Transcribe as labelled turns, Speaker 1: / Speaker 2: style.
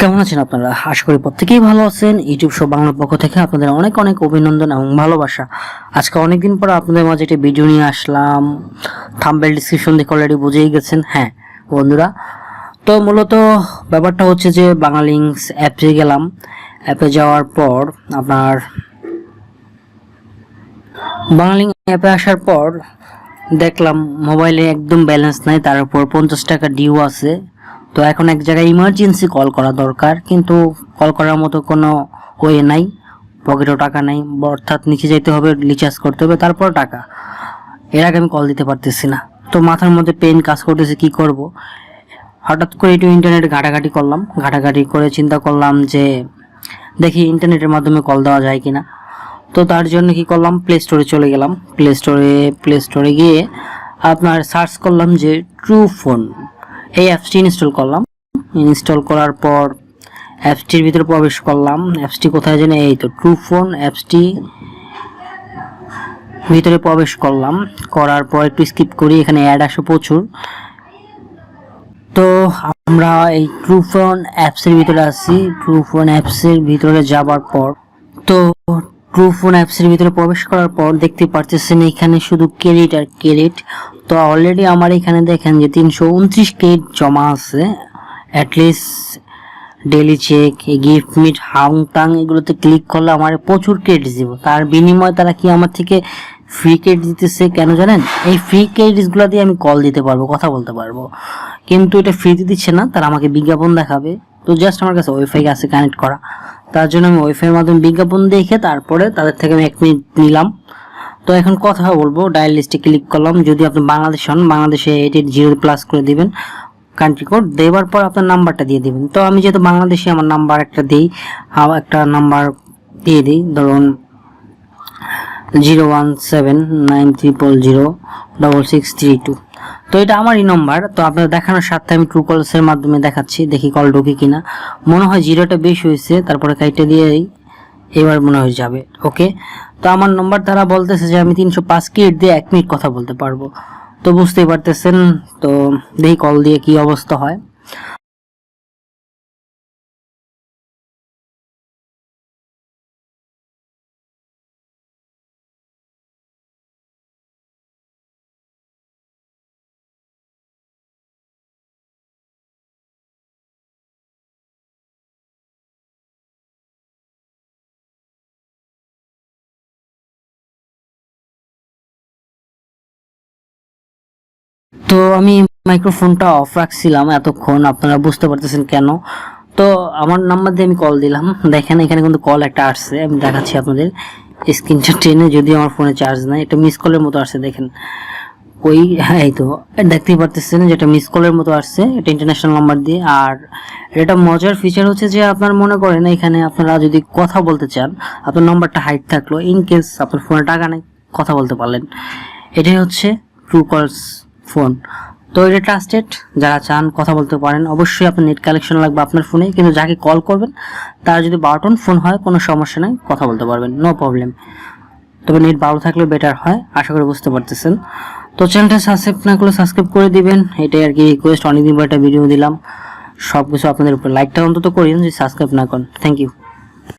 Speaker 1: কেমন আছেন আপনারা? আশা করি প্রত্যেকেই ভালো আছেন। ইউটিউব শো বাংলার পক্ষ থেকে আপনাদের অনেক অনেক অভিনন্দন এবং ভালোবাসা। আজকে অনেকদিন পর আপনাদের মাঝে একটা ভিডিও নিয়ে আসলাম। থাম্বেল ডিসক্রিপশন দেখে অলরেডি বুঝেই গেছেন। হ্যাঁ বন্ধুরা, তো মূলত ব্যাপারটা হচ্ছে যে বাংলালিংস অ্যাপে গেলাম। অ্যাপে যাওয়ার পর আপনার বাংলালিং অ্যাপে আসার পর দেখলাম মোবাইলে একদম ব্যালেন্স নাই। তার উপর পঞ্চাশ টাকা ডিউ আছে। তো এখন এক জায়গায় ইমার্জেন্সি কল করা দরকার, কিন্তু কল করার মতো কোনো ওয়ে নাই পকেটেও টাকা নাই, অর্থাৎ নিচে যেতে হবে রিচার্জ করতে হবে, তারপর টাকা। এর আগে আমি কল দিতে পারতেছি না। তো মাথার মধ্যে পেন কাজ করতেছে, কি করব? হঠাৎ করে একটু ইন্টারনেটে ঘাটাঘাটি করলাম, ঘাটাঘাটি করে চিন্তা করলাম যে, দেখি ইন্টারনেটের মাধ্যমে কল দেওয়া যায় কিনা। তো তার জন্য কি করলাম? প্লে স্টোরে চলে গেলাম। প্লে স্টোরে প্লে স্টোরে গিয়ে আপনার সার্চ করলাম যে ট্রু ফোন এই অ্যাপসটি ইনস্টল করলাম। ইনস্টল করার পর অ্যাপসটির ভিতরে প্রবেশ করলাম। অ্যাপসটি কোথায় জানি এই তো ট্রু ফোন অ্যাপসটি ভিতরে প্রবেশ করলাম। করার পর একটু স্কিপ করি, এখানে অ্যাড আসে প্রচুর। তো আমরা এই ট্রু ফোন অ্যাপসের ভিতরে আছি। ট্রু ফোন অ্যাপসের ভিতরে যাবার পর তো ট্রু ফোন অ্যাপসের ভিতরে প্রবেশ করার পর দেখতে পারতেছেন এখানে শুধু ক্রেডিট আর ক্রেডিট তো অলরেডি আমার এখানে দেখেন যে তিনশো উনত্রিশ ক্রেডিট জমা আছে। At least daily check gift meet Hang টাং এগুলোতে ক্লিক করলে আমার প্রচুর ক্রেডিট দিব। তার বিনিময়ে তারা কি আমার থেকে ফ্রি ক্রেডিট দিতেছে কেন জানেন? এই ফ্রি ক্রেডিটসগুলো দিয়ে আমি কল দিতে পারব, কথা বলতে পারব। কিন্তু এটা ফ্রিতে দিচ্ছে না, তারা আমাকে বিজ্ঞাপন দেখাবে। তো জাস্ট আমার কাছে ওয়াইফাই আছে কানেক্ট করা। তার জন্য আমি ওয়াইফাইয়ের মাধ্যমে বিজ্ঞাপন দেখে তারপরে তাদের থেকে আমি এক মিনিট নিলাম। তো এখন কথা বলব ডায়াল লিস্টে ক্লিক করলাম। যদি আপনি বাংলাদেশ হন, বাংলাদেশে এইট জিরো প্লাস করে দিবেন কান্ট্রি কোড দেওয়ার পর আপনার নাম্বারটা দিয়ে দিবেন। তো আমি যেহেতু বাংলাদেশে আমার নাম্বার একটা দিই একটা নাম্বার দিয়ে দিই, ধরুন zero one seven nine zero double six three two তো এটা আমারই নাম্বার তো আপনার দেখানোর সাথে আমি ট্রু কলসের মাধ্যমে দেখাচ্ছি, দেখি কল ঢুকে কিনা। মনে হয় জিরোটা বেশি হয়েছে, তারপরে কাইটে দিয়েই এবার মনে হয়ে যাবে ওকে তো আমার নম্বর তারা বলতেছে যে আমি তিনশো পাঁচ কিট দিয়ে এক মিনিট কথা বলতে পারব। তো বুঝতেই পারতেছেন, তো দেখি কল দিয়ে কি অবস্থা হয়। তো আমি মাইক্রোফোনটা অফ রাখছিলাম এতক্ষণ, আপনারা বুঝতে পারতেছেন কেন? তো আমার নাম্বার দিয়ে আমি কল দিলাম। দেখেন, এখানে কিন্তু কল একটা আসছে, আমি দেখাচ্ছি আপনাদের। স্ক্রিনটা টেনে যদি আমার ফোনে চার্জ নাই, এটা মিস কলের মতো আসছে, দেখেন। ওই এই তো, দেখতেই পারতেছেন যেটা মিস কলের মতো আসছে, এটা ইন্টারন্যাশনাল নাম্বার দিয়ে। আর এটা মজার ফিচার হচ্ছে যে আপনার মনে করেন এখানে আপনারা যদি কথা বলতে চান, আপনার নাম্বারটা হাইট থাকল ইন কেস আপনার ফোনে টাকা নেই, কথা বলতে পারলেন। এটাই হচ্ছে ট্রু কলস ফোন। তো এটা ট্রাস্টেড যারা চান কথা বলতে পারেন, অবশ্যই আপনার নেট কালেকশন লাগবে আপনার ফোনে কিন্তু যাকে কল করবেন, তার যদি বারোটন ফোন হয়, কোনো সমস্যা নেই, কথা বলতে পারবেন নো প্রবলেম তবে নেট ভালো থাকলে বেটার হয়, আশা করি বুঝতে পারতেছেন। তো চ্যানেলটা সাবস্ক্রাইব না করলে সাবস্ক্রাইব করে দিবেন, এটাই আর কি রিকোয়েস্ট অনেকদিন পর একটা ভিডিও দিলাম। সব কিছু আপনাদের উপর লাইকটা অন্তত করিন যদি সাবস্ক্রাইব না করেন থ্যাংক ইউ